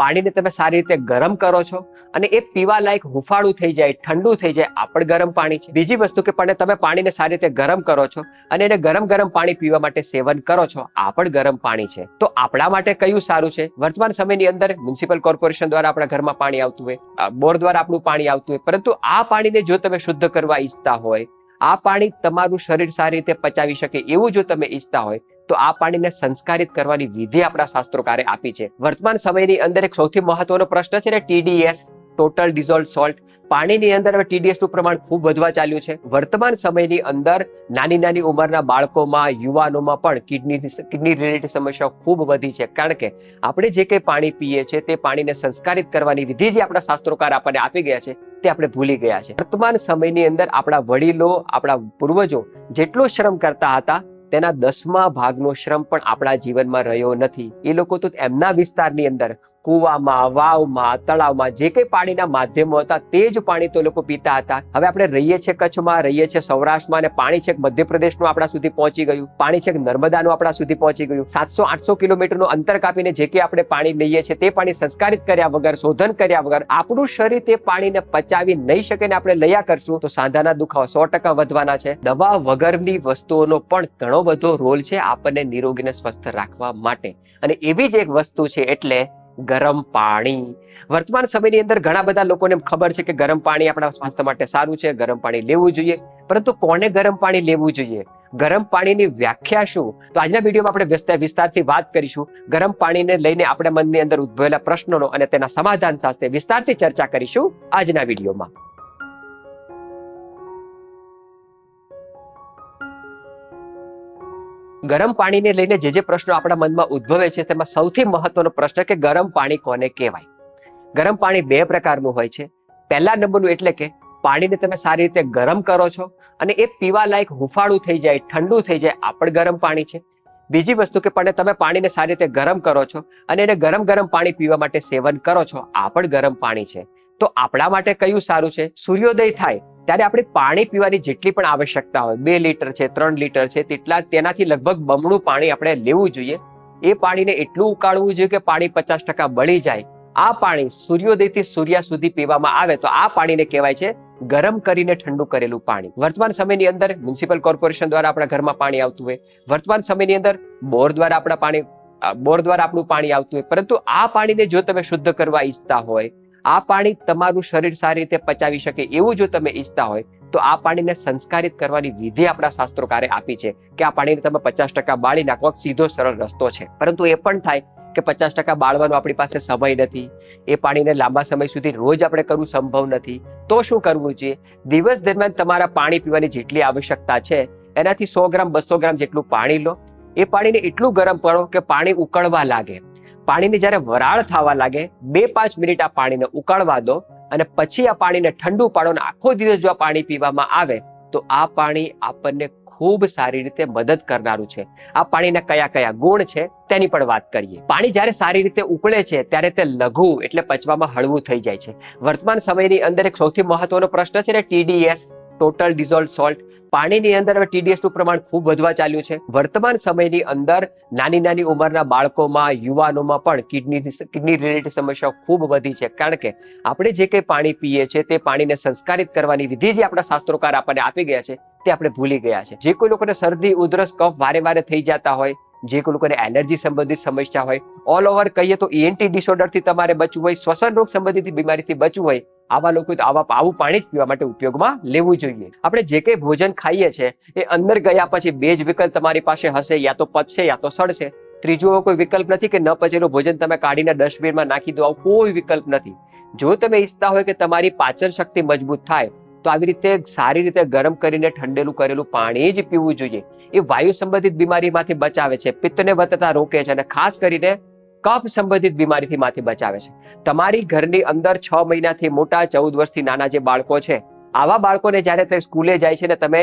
પાણીને તમે સારી રીતે ગરમ કરો છો અને એ પીવા લાયક હુફાળું થઈ જાય, ઠંડુ થઈ જાય આ પણ ગરમ પાણી છે. બીજી વસ્તુ કે પણ તમે પાણીને સારી રીતે ગરમ કરો છો અને એને ગરમ ગરમ પાણી પીવા માટે સેવન કરો છો આ પણ ગરમ પાણી છે. તો આપણા માટે કયું સારું છે? વર્તમાન સમયની અંદર મ્યુનિસિપલ કોર્પોરેશન દ્વારા આપણા ઘરમાં પાણી આવતું હોય બોર દ્વારા આપણું પાણી આવતું હોય, પરંતુ આ પાણીને જો તમે શુદ્ધ કરવા ઈચ્છતા હોય આ પાણી તમારું શરીર સારી રીતે પચાવી શકે એવું જો તમે ઈચ્છતા હોય, તો આ પાણીને સંસ્કારિત કરવાની વિધિ આપણા શાસ્ત્રોકારે આપી છે. વર્તમાન સમયની અંદર એક સૌથી મહત્વનો પ્રશ્ન છે ને ટીડીએસ ટોટલ ડિઝોલ્વ સોલ્ટ પાણીની અંદર હવે ટીડીએસનું પ્રમાણ ખૂબ વધવા ચાલ્યું છે. વર્તમાન સમયની અંદર નાની નાની ઉંમરના બાળકોમાં, યુવાનોમાં પણ કિડની કિડની રિલેટેડ સમસ્યાઓ ખૂબ વધી છે. કારણ કે આપણે જે કંઈ પાણી પીએ છીએ તે પાણીને સંસ્કારિત કરવાની વિધિ જે આપણા શાસ્ત્રોકાર આપણને આપી ગયા છે તે આપણે ભૂલી ગયા છે. વર્તમાન સમયની અંદર આપણા વડીલો, આપણા પૂર્વજો જેટલો શ્રમ કરતા હતા, તેના દસમા ભાગનો શ્રમ પણ આપણા જીવનમાં રહ્યો નથી. એ લોકો તો એમના વિસ્તારની અંદર કુવામાં, વાવમાં, તળાવમાં જે કંઈ પાણીના માધ્યમો હતા તે જ પાણી તો લોકો પીતા હતા. હવે આપણે રહીએ છીએ કચ્છમાં, રહીએ છીએ સૌરાષ્ટ્રમાં અને પાણી છેક મધ્યપ્રદેશનું આપણા સુધી પહોંચી ગયું. પાણી છેક નર્મદાનું આપણા સુધી પહોંચી ગયું. સાતસો, આઠસો કિલોમીટરનું અંતર કાપીને જે કે આપણે પાણી લઈએ છીએ તે પાણી સંસ્કારિત કર્યા વગર, શોધન કર્યા વગર, આપણું શરીર તે પાણીને પચાવી નહીં શકે ને આપણે લયા કરશું, તો સાંધાના દુખાવા સો ટકા વધવાના છે. દવા વગરની વસ્તુઓનો પણ ઘણો બધો રોલ છે આપણને નિરોગીને સ્વસ્થ રાખવા માટે. અને એવી જ એક વસ્તુ છે એટલે ગરમ પાણી. વર્તમાન સમયની અંદર ઘણા બધા લોકોને ખબર છે કે ગરમ પાણી આપણા સ્વાસ્થ્ય માટે સારું છે, ગરમ પાણી લેવું જોઈએ. પરંતુ કોને ગરમ પાણી લેવું જોઈએ? ગરમ પાણીની વ્યાખ્યા શું? તો આજના વિડીયોમાં આપણે વિસ્તા- વિસ્તારથી વાત કરીશું. ગરમ પાણીને લઈને આપણે મનની અંદર ઉદ્ભવેલા પ્રશ્નોનો અને તેના સમાધાન સાથે વિસ્તારથી ચર્ચા કરીશું આજના વિડીયોમાં. ગરમ પાણીને લઈને જે જે પ્રશ્નો આપણા મનમાં ઉદ્ભવે છે, તેમાં સૌથી મહત્વનો પ્રશ્ન કે ગરમ પાણી કોને કહેવાય? ગરમ પાણી બે પ્રકારનું હોય છે. પહેલા નંબરનું એટલે કે પાણીને તમે સારી રીતે ગરમ કરો છો અને એ પીવા લાયક હુફાળું થઈ જાય, ઠંડુ થઈ જાય, આ પણ ગરમ પાણી છે. બીજી વસ્તુ કે પણ તમે પાણીને સારી રીતે ગરમ કરો છો અને એને ગરમ ગરમ પાણી પીવા માટે સેવન કરો છો, આ પણ ગરમ પાણી છે. તો આપણા માટે કયું સારું છે? સૂર્યોદય થાય ત્યારે આપણે પાણી પીવાની જેટલી પણ આવશ્યકતા હોય, બે લીટર છે, ત્રણ લીટર છે, તેટલા તેનાથી લગભગ બમણું પાણી આપણે લેવું જોઈએ. એ પાણીને એટલું ઉકાળવું જોઈએ કે પાણી પચાસ ટકા બળી જાય. આ પાણી સૂર્યોદયથી સૂર્યા સુધી પીવામાં આવે તો આ પાણીને કહેવાય છે ગરમ કરીને ઠંડુ કરેલું પાણી. વર્તમાન સમયની અંદર મ્યુનિસિપલ કોર્પોરેશન દ્વારા આપણા ઘરમાં પાણી આવતું હોય, વર્તમાન સમયની અંદર બોર દ્વારા આપણા પાણી બોર દ્વારા આપણું પાણી આવતું હોય, પરંતુ આ પાણીને જો તમે શુદ્ધ કરવા ઈચ્છતા હોય આ પાણી તમારું શરીર સારી રીતે પચાવી શકે એવું જો તમે ઈચ્છતા હોય, તો આ પાણીને સંસ્કારિત કરવાની વિધિ આપણા શાસ્ત્રોકારે આપી છે કે આ પાણીને તમે પચાસ ટકા બાળી નાખો સીધો સરળ રસ્તો છે. પરંતુ એ પણ થાય કે પચાસ ટકા બાળવાનો આપણી પાસે સમય નથી, એ પાણીને લાંબા સમય સુધી રોજ આપણે કરવું સંભવ નથી, તો શું કરવું જોઈએ? દિવસ દરમિયાન તમારા પાણી પીવાની જેટલી આવશ્યકતા છે, એનાથી સો ગ્રામ, બસો ગ્રામ જેટલું પાણી લો. એ પાણીને એટલું ગરમ કરો કે પાણી ઉકળવા લાગે. પાણીને જ્યારે વરાળ થવા લાગે, બે પાંચ મિનિટ આ પાણીને ઉકાળવા દો અને પછી આ પાણીને ઠંડુ પાડો અને આખો દિવસ જો આ પાણી પીવામાં આવે, તો આ પાણી આપણને ખૂબ સારી રીતે મદદ કરનારું છે. આ પાણીના કયા કયા ગુણ છે તેની પણ વાત કરીએ. પાણી જ્યારે સારી રીતે ઉકળે છે, ત્યારે તે લઘુ એટલે પચવામાં હળવું થઈ જાય છે. વર્તમાન સમયની અંદર એક સૌથી મહત્વનો પ્રશ્ન છે ને ટીડીએસ ટોટલ ડિઝોલ્વ સોલ્ટ પાણીની અંદર હવે ટીડીએસનું પ્રમાણ ખૂબ વધવા ચાલ્યું છે. વર્તમાન સમયની અંદર નાની નાની ઉંમરના બાળકોમાં, યુવાનોમાં પણ કિડની કિડની રિલેટેડ સમસ્યાઓ ખૂબ વધી છે. કારણ કે આપણે જે કંઈ પાણી પીએ છીએ તે પાણીને સંસ્કારિત કરવાની વિધિ જે આપણા શાસ્ત્રોકાર આપણને આપી ગયા છે તે આપણે ભૂલી ગયા છે. જે કોઈ લોકોને શરદી, ઉધરસ, કફ વારે વારે થઈ જતા હોય, જે કોઈ લોકોને એલર્જી સંબંધિત સમસ્યા હોય ઓલ ઓવર કહીએ તો ઈએનટી ડિસઓર્ડરથી તમારે બચવું હોય, શ્વસન રોગ સંબંધિત બીમારીથી બચવું હોય આવા લોકો તો આવા આવું પાણી જ પીવા માટે ઉપયોગમાં લેવું જોઈએ. આપણે જે કંઈ ભોજન ખાઈએ છીએ એ અંદર ગયા પછી બે જ વિકલ્પ તમારી પાસે હશે, યા તો પચશે, યા તો સડશે. ત્રીજો એવો કોઈ વિકલ્પ નથી કે ન પચેલું ભોજન તમે કાઢીને ડસ્ટબિનમાં નાખી દો, આવું કોઈ વિકલ્પ નથી. જો તમે ઈચ્છતા હોય કે તમારી પાચન શક્તિ મજબૂત થાય, તો આવી રીતે સારી રીતે ગરમ કરીને ઠંડેલું કરેલું પાણી જ પીવું જોઈએ. એ વાયુ સંબંધિત બીમારીમાંથી બચાવે છે, પિત્તને વધતા રોકે છે અને ખાસ કરીને કફ સંબંધિત બીમારીથી માથે બચાવે છે. તમારી ઘરની અંદર છ મહિનાથી મોટા ચૌદ વર્ષથી નાના જે બાળકો છે, આવા બાળકોને જ્યારે તે સ્કૂલે જાય છે ને તમે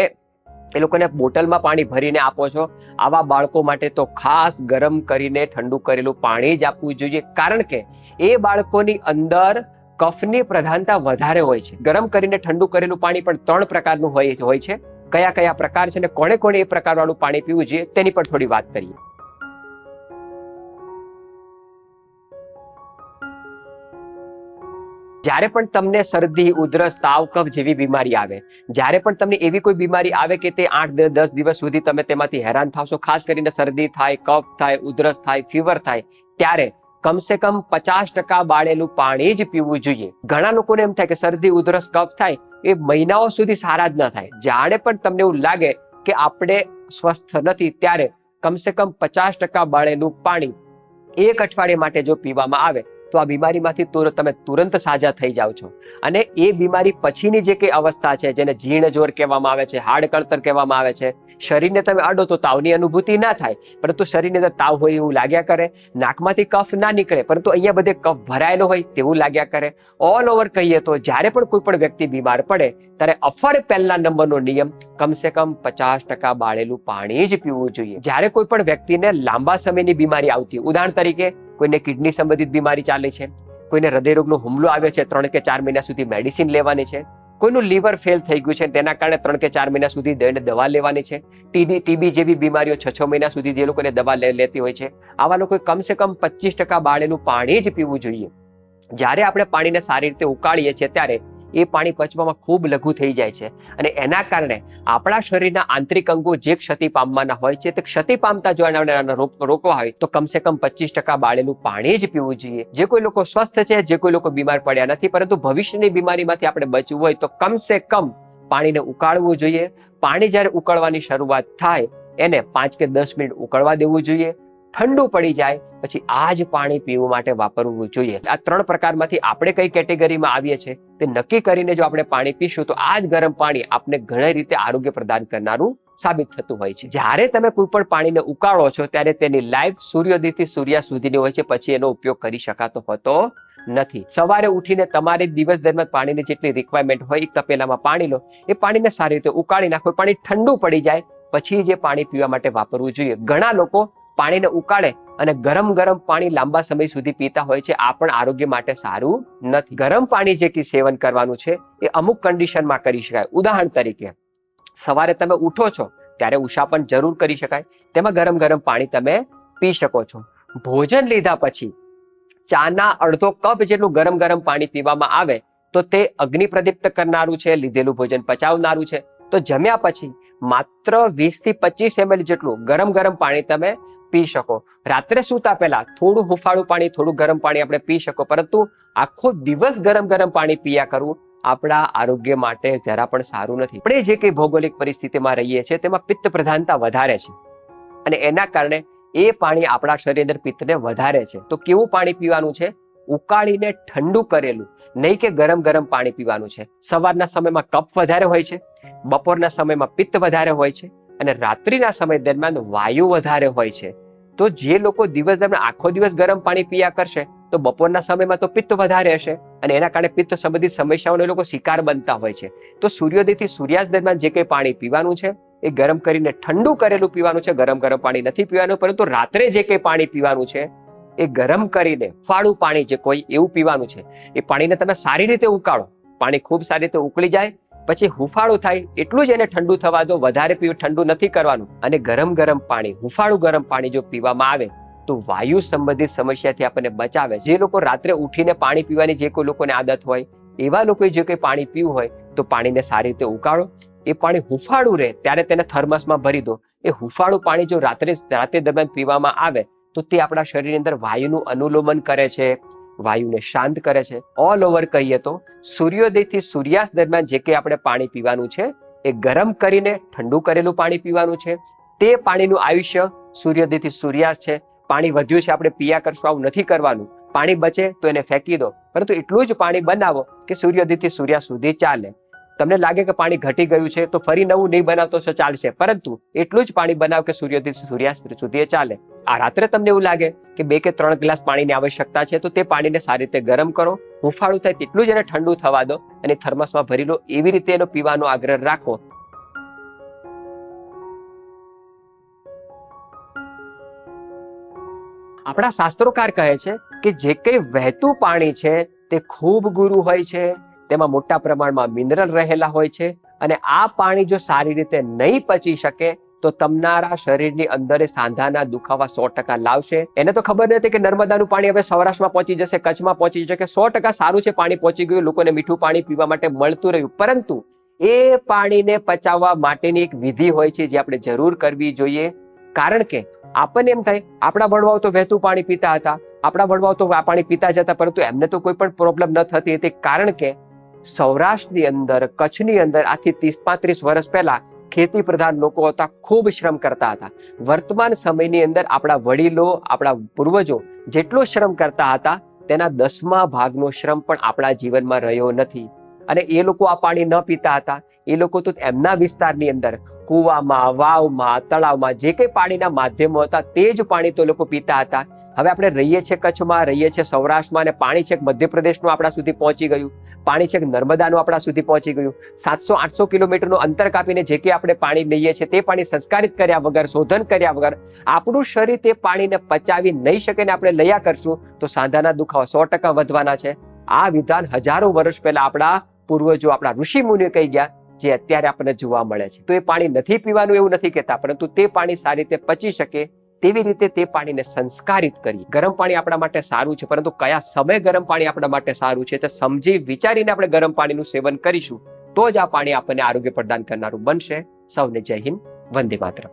એ લોકોને બોટલમાં પાણી ભરીને આપો છો, આવા બાળકો માટે તો ખાસ ગરમ કરીને ઠંડુ કરેલું પાણી જ આપવું જોઈએ. કારણ કે એ બાળકોની અંદર કફની પ્રધાનતા વધારે હોય છે. ગરમ કરીને ઠંડુ કરેલું પાણી પણ ત્રણ પ્રકારનું હોય હોય છે. કયા કયા પ્રકાર છે ને કોણે કોણે એ પ્રકારવાળું પાણી પીવું જોઈએ તેની પણ થોડી વાત કરીએ. જ્યારે પણ તમને શરદી, ઉધરસ, તાવ, કફ જેવી બીમારી આવે, જ્યારે પણ તમને એવી કોઈ બીમારી આવે કે તે આઠ દસ દિવસ સુધી તમે તેમાંથી હેરાન થશો ખાસ કરીને શરદી થાય, કફ થાય, ઉધરસ થાય, ફીવર થાય, ત્યારે કમસે કમ પચાસ ટકા બાળેલું પાણી જ પીવું જોઈએ. ઘણા લોકોને એમ થાય કે શરદી, ઉધરસ, કફ થાય, એ મહિનાઓ સુધી સારા જ ન થાય. જ્યારે પણ તમને એવું લાગે કે આપણે સ્વસ્થ નથી, ત્યારે કમસે કમ પચાસ ટકા બાળેલું પાણી એક અઠવાડિયા માટે જો પીવામાં આવે તો આ બીમારીમાંથી તુરંત તમે તુરંત સાજા થઈ જાઓ છો. અને એ બીમારી પછીની જે કંઈ અવસ્થા છે, જેને જીર્ણજોર કહેવામાં આવે છે, હાડ કળતર કહેવામાં આવે છે, શરીરને તમે અડો તો તાવની અનુભૂતિ ના થાય, પરંતુ શરીરની અંદર તાવ હોય એવું લાગ્યા કરે, નાકમાંથી કફ ના નીકળે, પરંતુ અહીંયા બધે કફ ભરાયેલો હોય તેવું લાગ્યા કરે. ઓલ ઓવર કહીએ તો જ્યારે પણ કોઈ પણ વ્યક્તિ બીમાર પડે, ત્યારે અફર પહેલા નંબરનો નિયમ, કમસે કમ પચાસ ટકા બાળેલું પાણી જ પીવું જોઈએ. જ્યારે કોઈ પણ વ્યક્તિને લાંબા સમયની બીમારી આવતી, ઉદાહરણ તરીકે કોઈને કિડની સંબંધિત બીમારી ચાલે છે, કોઈને હૃદયરોગનો હુમલો આવ્યો છે ત્રણ કે ચાર મહિના સુધી મેડિસિન લેવાની છે, કોઈનું લીવર ફેલ થઈ ગયું છે તેના કારણે ત્રણ કે ચાર મહિના સુધી દઈને દવા લેવાની છે ટીબી ટીબી જેવી બીમારીઓ છ છ મહિના સુધી જે લોકોને દવા લેતી હોય છે, આવા લોકોએ કમસે કમ પચીસ ટકા બાળેલું પાણી જ પીવું જોઈએ. જ્યારે આપણે પાણીને સારી રીતે ઉકાળીએ છીએ ત્યારે એ પાણી પચવામાં ખૂબ લઘુ થઈ જાય છે. અને એના કારણે આપણા શરીરના આંતરિક અંગો જે ક્ષતિ પામવાના હોય છે તે ક્ષતિ પામતા જો એના- એના રોક- રોકવા હોય તો કમસે કમ પચીસ ટકા બાળેલું પાણી જ પીવું જોઈએ. જે કોઈ લોકો સ્વસ્થ છે, જે કોઈ લોકો બીમાર પડ્યા નથી, પરંતુ ભવિષ્યની બીમારીમાંથી આપણે બચવું હોય તો કમસે કમ પાણીને ઉકાળવું જોઈએ. પાણી જ્યારે ઉકળવાની શરૂઆત થાય, એને પાંચ કે દસ મિનિટ ઉકળવા દેવું જોઈએ. ઠંડુ પડી જાય, પછી આ જ પાણી પીવું માટે વાપરવું જોઈએ. આ ત્રણ પ્રકારમાંથી આપણે કઈ કેટેગરીમાં આવીએ છીએ? તે નક્કી કરીને જો આપણે પાણી પીશું, તો આ જ ગરમ પાણી આપણે ઘણી રીતે આરોગ્ય પ્રદાન કરનારું સાબિત થતું હોય છે. જ્યારે તમે કોઈ પણ પાણીને ઉકાળો છો, ત્યારે તેની લાઈફ સૂર્યોદયથી સૂર્યાસ્ત સુધીની હોય છે, પછી એનો ઉપયોગ કરી શકાતો હોતો નથી. સવારે ઉઠીને તમારે દિવસ દરમિયાન પાણીની જેટલી રિક્વાયરમેન્ટ હોય, એક તપેલામાં પાણી લો, એ પાણીને સારી રીતે ઉકાળી નાખો. પાણી ઠંડુ પડી જાય, પછી જે પાણી પીવા માટે વાપરવું જોઈએ. ઘણા લોકો પાણીને ઉકાળે અને ગરમ ગરમ પાણી લાંબા સમય સુધી પીતા હોય છે, આ પણ આરોગ્ય માટે સારું નથી. ગરમ પાણી જે કે સેવન કરવાનું છે, એ અમુક કન્ડિશનમાં કરી શકાય. ઉદાહરણ તરીકે, સવારે તમે ઉઠો છો, ત્યારે ઉષાપન જરૂર કરી શકાય. તેમાં ગરમ ગરમ પાણી તમે પી શકો છો. ભોજન લીધા પછી, ચાના અડધો કપ જેટલું ગરમ ગરમ પાણી પીવામાં આવે, તો તે અગ્નિ પ્રદીપ્ત કરનારું છે, લીધેલું ભોજન પચાવનારું છે. તો જમ્યા પછી માત્ર વીસથી પચીસ એમએલ જેટલું ગરમ ગરમ પાણી તમે પી શકો. રાત્રે સૂતા પહેલા થોડું હુફાળું પાણી, થોડું ગરમ પાણી આપણે પી શકો. પરંતુ આખો દિવસ ગરમ ગરમ પાણી પીયા કરવું આપણા આરોગ્ય માટે જરા પણ સારું નથી. આપણે જે કઈ ભૌગોલિક પરિસ્થિતિમાં રહીએ છીએ તેમાં પિત્ત પ્રધાનતા વધારે છે. અને એના કારણે એ પાણી આપણા શરીર અંદર પિત્તને વધારે છે. તો કેવું પાણી પીવાનું છે? ઉકાળીને ઠંડુ કરેલું. નહીં કે ગરમ ગરમ પાણી પીવાનું છે. સવારના સમયમાં કફ વધારે હોય છે. બપોરના સમયમાં પિત્ત વધારે હોય છે અને રાત્રિના સમય દરમિયાન વાયુ વધારે હોય છે. તો જે લોકો દિવસ દરમિયાન આખો દિવસ ગરમ પાણી પીયા કરશે, તો બપોરના સમયમાં તો પિત્ત વધારે હશે અને એના કારણે પિત્ત સંબંધિત સમસ્યાઓનો લોકો શિકાર બનતા હોય છે. તો સૂર્યોદયથી સૂર્યાસ્ત દરમિયાન જે કંઈ પાણી પીવાનું છે, એ ગરમ કરીને ઠંડુ કરેલું પીવાનું છે, ગરમ ગરમ પાણી નથી પીવાનું, પરંતુ રાત્રે જે કંઈ પાણી પીવાનું છે, એ ગરમ કરીને ફાળું પાણી જે કોઈ એવું પીવાનું છે, એ પાણીને તમે સારી રીતે ઉકાળો. પાણી ખૂબ સારી રીતે ઉકળી જાય પછી હુફાળું થાય એટલું જ એને ઠંડુ થવા દો. વધારે પીવું ઠંડુ નથી કરવાનું. અને ગરમ ગરમ પાણી, હુફાળું ગરમ પાણી જો પીવામાં આવે, તો વાયુ સંબંધિત સમસ્યાથી આપણને બચાવે. જે લોકો રાત્રે ઉઠીને પાણી પીવાની જે કોઈ લોકોને આદત હોય, એવા લોકોએ જે કંઈ પાણી પીવું હોય, તો પાણીને સારી રીતે ઉકાળો. એ પાણી હુફાળું રહે, ત્યારે તેને થર્મસમાં ભરી દો. એ હુફાળું પાણી જો રાત્રે, રાતે દરમિયાન પીવામાં આવે, તો તે આપણા શરીરની અંદર વાયુનું અનુલોમન કરે છે. વાયુને શાંત કરે છે. ઓલ ઓવર કહીએ તો, સૂર્યોદયથી સૂર્યાસ્ત દરમિયાન જે કંઈ આપણે પાણી પીવાનું છે, એ ગરમ કરીને ઠંડુ કરેલું પાણી પીવાનું છે. તે પાણીનું આયુષ્ય સૂર્યોદયથી સૂર્યાસ્ત છે. પાણી વધ્યું છે, આપણે પીયા કરશું, આવું નથી કરવાનું. પાણી બચે તો એને ફેંકી દો. પરંતુ એટલું જ પાણી બનાવો કે સૂર્યોદયથી સૂર્યાસ્ત સુધી ચાલે. તમને લાગે કે પાણી ઘટી ગયું છે, તો ફરી નવું નહીં બનાવતો તો ચાલશે. પરંતુ એટલું જ પાણી બનાવ કે સૂર્યોદય સૂર્યાસ્ત સુધી એ ચાલે. આ રાત્રે તમને એવું લાગે કે બે કે ત્રણ ગ્લાસ પાણીની આવશ્યકતા છે, તો તે પાણીને સારી રીતે ગરમ કરો. હુંફાળું થાય તેટલું જ એને ઠંડુ થવા દો અને થર્મસમાં ભરી લો એવી રીતે એનો પીવાનો આગ્રહ રાખો. આપણા શાસ્ત્રોકાર કહે છે કે જે કંઈ વહેતું પાણી છે, તે ખૂબ ગુરુ હોય છે તેમાં મોટા પ્રમાણમાં મિનરલ રહેલા હોય છે અને આ પાણી જો સારી રીતે નહીં પચી શકે, તો તમારા શરીરની અંદર સાંધાના દુખાવા સો ટકા લાવશે. એને તો ખબર નથી કે નર્મદાનું પાણી હવે સૌરાષ્ટ્રમાં પહોંચી જશે, કચ્છમાં પહોંચી જશે સો ટકા સારું છે પાણી પહોંચી ગયું, લોકોને મીઠું પાણી પીવા માટે મળતું રહ્યું. પરંતુ એ પાણીને પચાવવા માટેની એક વિધિ હોય છે જે આપણે જરૂર કરવી જોઈએ. કારણ કે આપણને એમ થાય, આપણા વડવાઓ તો વહેતું પાણી પીતા હતા, આપણા વડવાઓ તો પાણી પીતા જતા પરંતુ એમને તો કોઈ પણ પ્રોબ્લેમ ન થતી હતી. કારણ કે સૌરાષ્ટ્રની અંદર, કચ્છની અંદર, આથી ત્રીસ, પાંત્રીસ વર્ષ પહેલા ખેતી પ્રધાન લોકો હતા, ખૂબ શ્રમ કરતા હતા. વર્તમાન સમયની અંદર આપણા વડીલો, આપણા પૂર્વજો જેટલો શ્રમ કરતા હતા, તેના દસમા ભાગનો શ્રમ પણ આપણા જીવનમાં રહ્યો નથી. અને એ લોકો આ પાણી ન પીતા હતા. એ લોકો તો એમના વિસ્તારની અંદર કૂવામાં, વાવમાં, તળાવમાં જે કંઈ પાણીના માધ્યમો હતા તે જ પાણી તો લોકો પીતા હતા. હવે આપણે રહીએ છીએ કચ્છમાં, રહીએ છીએ સૌરાષ્ટ્રમાં અને પાણી છેક મધ્યપ્રદેશનું આપણા સુધી પહોંચી ગયું. પાણી છેક નર્મદાનું આપણા સુધી પહોંચી ગયું. સાતસો, આઠસો કિલોમીટરનું અંતર કાપીને જે કંઈ આપણે પાણી લઈએ છીએ તે પાણી સંસ્કારિત કર્યા વગર, શોધન કર્યા વગર આપણું શરીર તે પાણીને પચાવી નહીં શકે ને આપણે લયા કરશું તો સાંધાના દુખાવા સો ટકા વધવાના છે. આ વિધાન હજારો વર્ષ પહેલા આપણા પૂર્વજો આપણા ઋષિ મુનિઓ કહી ગયા જે અત્યારે આપણને જોવા મળે છે. તો એ પાણી નથી પીવાનું એવું નથી કહેતા, પરંતુ તે પાણી સારી રીતે પચી શકે તેવી રીતે તે પાણીને સંસ્કારિત કરી. ગરમ પાણી આપણા માટે સારું છે, પરંતુ કયા સમય ગરમ પાણી આપણા માટે સારું છે તે સમજી વિચારીને આપણે ગરમ પાણીનું સેવન કરીશું, તો જ આ પાણી આપણને આરોગ્ય પ્રદાન કરનારું બનશે. સૌને જય હિન્દ, વંદે માતરમ.